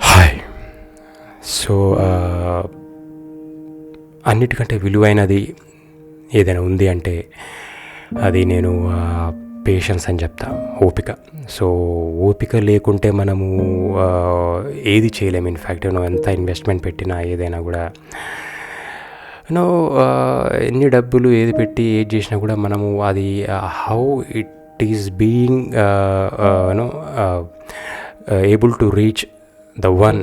Hi so uh, అన్నిటికంటే విలువైనది ఏదైనా ఉంది అంటే అది నేను పేషెన్స్ అని చెప్తా. ఓపిక. సో ఓపిక లేకుంటే మనము ఏది చేయలేము. ఇన్ఫ్యాక్ట్ నువ్వు ఎంత ఇన్వెస్ట్మెంట్ పెట్టినా ఏదైనా కూడా నో ఎన్ని డబ్బులు ఏది పెట్టి ఏది చేసినా కూడా మనము అది how it is being no able to reach the one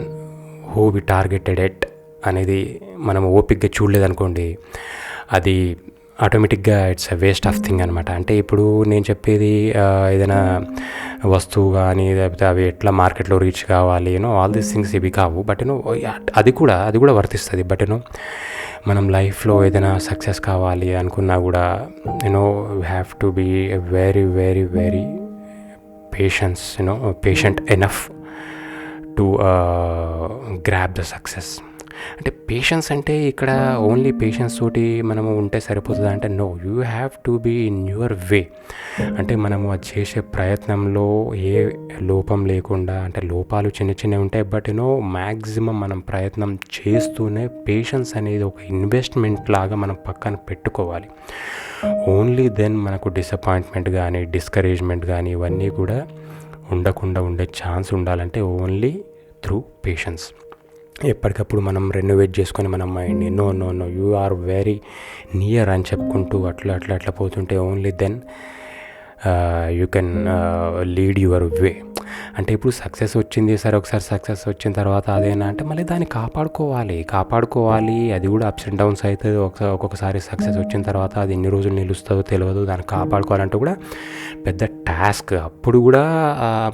who we targeted at అనేది మనం ఓపిక్గా చూడలేదనుకోండి అది ఆటోమేటిక్గా it's a waste of thing అనమాట అంటే ఇప్పుడు నేను చెప్పేది ఏదైనా వస్తువు కానీ లేకపోతే అవి ఎట్లా మార్కెట్లో రీచ్ కావాలి యూనో ఆల్ దీస్ థింగ్స్ ఇవి కావు. బట్ యూనో అది కూడా అది కూడా వర్తిస్తుంది. బట్ యూనో మనం లైఫ్లో ఏదైనా సక్సెస్ కావాలి అనుకున్నా కూడా you know have to be very very very patience you know patient enough to grab the success అంటే పేషెన్స్ అంటే ఇక్కడ ఓన్లీ పేషెన్స్ తోటి మనము ఉంటే సరిపోతుందా? అంటే no you have to be in your way అంటే మనము అది చేసే ప్రయత్నంలో ఏ లోపం లేకుండా అంటే లోపాలు చిన్న చిన్నవి ఉంటాయి బట్ యూనో మ్యాక్సిమం మనం ప్రయత్నం చేస్తూనే పేషెన్స్ అనేది ఒక ఇన్వెస్ట్మెంట్ లాగా మనం పక్కన పెట్టుకోవాలి. ఓన్లీ దెన్ మనకు డిసప్పాయింట్మెంట్ కానీ డిస్కరేజ్మెంట్ కానీ ఇవన్నీ కూడా ఉండకుండా ఉండే ఛాన్స్ ఉండాలంటే ఓన్లీ త్రూ పేషెన్స్ ఎప్పటికప్పుడు మనం రెనోవేట్ చేసుకొని మన మైండ్ని no no no you are very near అని చెప్పుకుంటూ అట్లా అట్లా అట్లా పోతుంటే only then you can lead your way అంటే ఇప్పుడు సక్సెస్ వచ్చింది సరే ఒకసారి సక్సెస్ వచ్చిన తర్వాత అదేనా? అంటే మళ్ళీ దాన్ని కాపాడుకోవాలి. కాపాడుకోవాలి. అది కూడా అప్స్ అండ్ డౌన్స్ అవుతుంది. ఒకసారి ఒక్కొక్కసారి సక్సెస్ వచ్చిన తర్వాత అది ఎన్ని రోజులు నిలుస్తుందో తెలియదు దాన్ని కాపాడుకోవాలంటే కూడా పెద్ద టాస్క్ అప్పుడు కూడా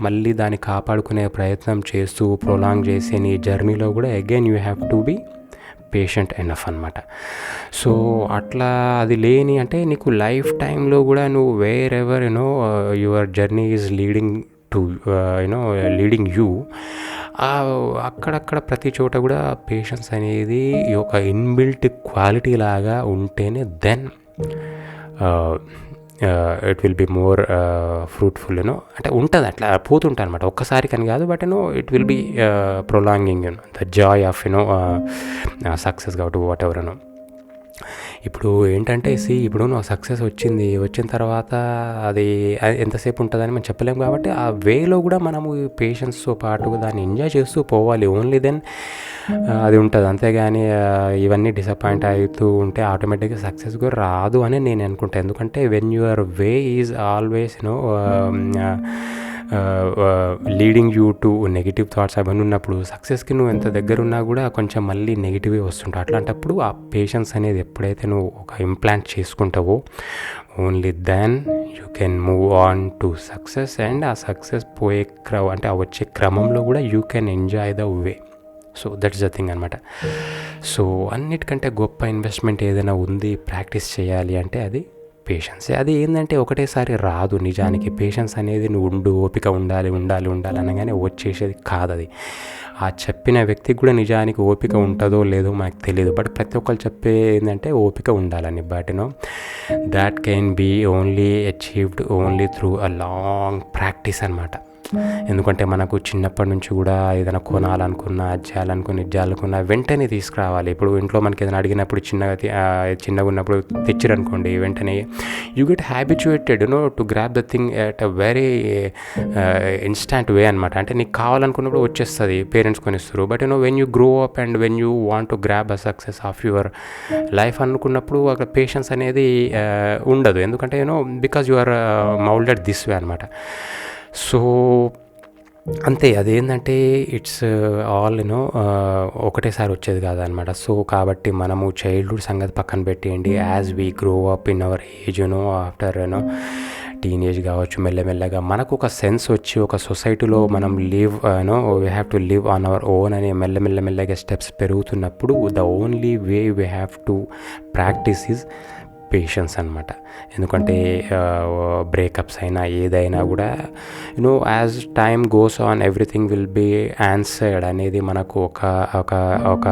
మళ్ళీ దాన్ని కాపాడుకునే ప్రయత్నం చేస్తూ ప్రొలాంగ్ చేసే నీ జర్నీలో కూడా again you have to be patient enough అనమాట సో అట్లా అది లేని అంటే నీకు లైఫ్ టైంలో కూడా నువ్వు wherever you know your journey is leading to you know leading you అక్కడక్కడ ప్రతి చోట కూడా పేషెన్స్ అనేది ఒక ఇన్బిల్ట్ క్వాలిటీ లాగా ఉంటేనే then it will be more fruitful you know అంటే ఉంటుంది అట్లా పోతుంటా అనమాట ఒక్కసారి కానీ కాదు but you know it will be prolonging you know the joy of you know success కాబట్టి వాట్ ఎవర్ యూనో ఇప్పుడు ఏంటంటే సి ఇప్పుడు నువ్వు సక్సెస్ వచ్చింది వచ్చిన తర్వాత అది ఎంతసేపు ఉంటుందని మనం చెప్పలేము కాబట్టి ఆ వేలో కూడా మనము పేషెన్స్తో పాటు దాన్ని ఎంజాయ్ చేస్తూ పోవాలి. ఓన్లీ దెన్ అది ఉంటుంది. అంతేగాని ఇవన్నీ డిసప్పాయింట్ అవుతూ ఉంటే ఆటోమేటిక్గా సక్సెస్ కూడా రాదు అని నేను అనుకుంటాను ఎందుకంటే when your way is always you know leading you to negative thoughts అవన్నీ ఉన్నప్పుడు సక్సెస్కి నువ్వు ఎంత దగ్గర ఉన్నా కూడా కొంచెం మళ్ళీ నెగిటివే వస్తుంటావు. అట్లాంటప్పుడు ఆ పేషెన్స్ అనేది ఎప్పుడైతే నువ్వు ఒక ఇంప్లాంట్ చేసుకుంటావో only then you can move on to success and ఆ సక్సెస్ పోయే క్ర అంటే ఆ వచ్చే క్రమంలో కూడా you can enjoy the way so that's the thing అనమాట సో అన్నిటికంటే గొప్ప ఇన్వెస్ట్మెంట్ ఏదైనా ఉంది ప్రాక్టీస్ చేయాలి అంటే అది పేషెన్స్ అది ఏంటంటే ఒకటేసారి రాదు నిజానికి. పేషెన్స్ అనేది నువ్వు ఉండు ఓపిక ఉండాలి ఉండాలి ఉండాలి అనగానే వచ్చేసేది కాదు అది ఆ చెప్పిన వ్యక్తికి కూడా నిజానికి ఓపిక ఉంటుందో లేదో మనకు తెలియదు బట్ ప్రతి ఒక్కరు చెప్పే ఏంటంటే ఓపిక ఉండాలని but no that can be only achieved only through a long practice అనమాట ఎందుకంటే మనకు చిన్నప్పటి నుంచి కూడా ఏదైనా కొనాలనుకున్నా అది చేయాలనుకున్నా ఇది చేయాలనుకున్నా వెంటనే తీసుకురావాలి. ఇప్పుడు ఇంట్లో మనకి ఏదైనా అడిగినప్పుడు చిన్నగా చిన్నగా ఉన్నప్పుడు తెచ్చిరనుకోండి వెంటనే. You get habituated no to grab the thing at a very instant way అనమాట అంటే నీకు కావాలనుకున్నప్పుడు వచ్చేస్తుంది parents కొనిస్తారు. But you know when you grow up and when you want to grab a success of your life అనుకున్నప్పుడు అక్కడ patience అనేది ఉండదు. ఎందుకంటే you know because you are moulded this way అనమాట సో అంతే అదేంటంటే ఇట్స్ ఆల్ యూనో ఒకటేసారి వచ్చేది కాదనమాట. సో కాబట్టి మనము చైల్డ్హుడ్ సంగతి పక్కన పెట్టేయండి. As we grow up in our age you know after you know teenage కావచ్చు మెల్లమెల్లగా మనకు ఒక సెన్స్ వచ్చి ఒక సొసైటీలో మనం live you know we have to live on our own అనే మెల్లమెల్ల మెల్లగా స్టెప్స్ పెరుగుతున్నప్పుడు the only way we have to practice is patience అనమాట ఎందుకంటే బ్రేకప్స్ అయినా ఏదైనా కూడా you know as time goes on everything will be answered అనేది మనకు ఒక ఒక ఒక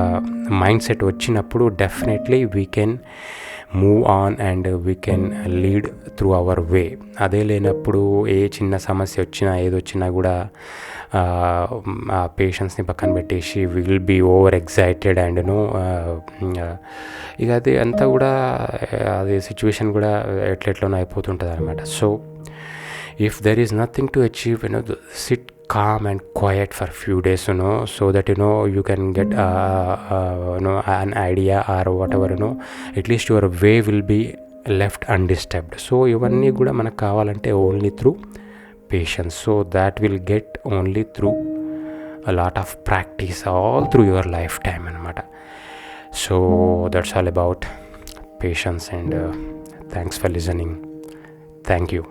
మైండ్ సెట్ వచ్చినప్పుడు definitely we can move on and we can lead through our way అదే లేనప్పుడు ఏ చిన్న సమస్య వచ్చినా ఏది వచ్చినా కూడా ఆ పేషెంట్స్ని పక్కన పెట్టేసి will be over excited and no ఇక అది అంతా కూడా అది సిచ్యువేషన్ కూడా ఎట్లెట్లోనో అయిపోతుంటుంది అనమాట so if there is nothing to achieve you know sit calm and quiet for few days you know so that you know you can get uh, uh, you know an idea or whatever you know at least your way will be left undisturbed so ఇవన్నీ కూడా మనకు కావాలంటే only through patience so that will get only through a lot of practice all through your lifetime అనమాట so that's all about patience and thanks for listening thank you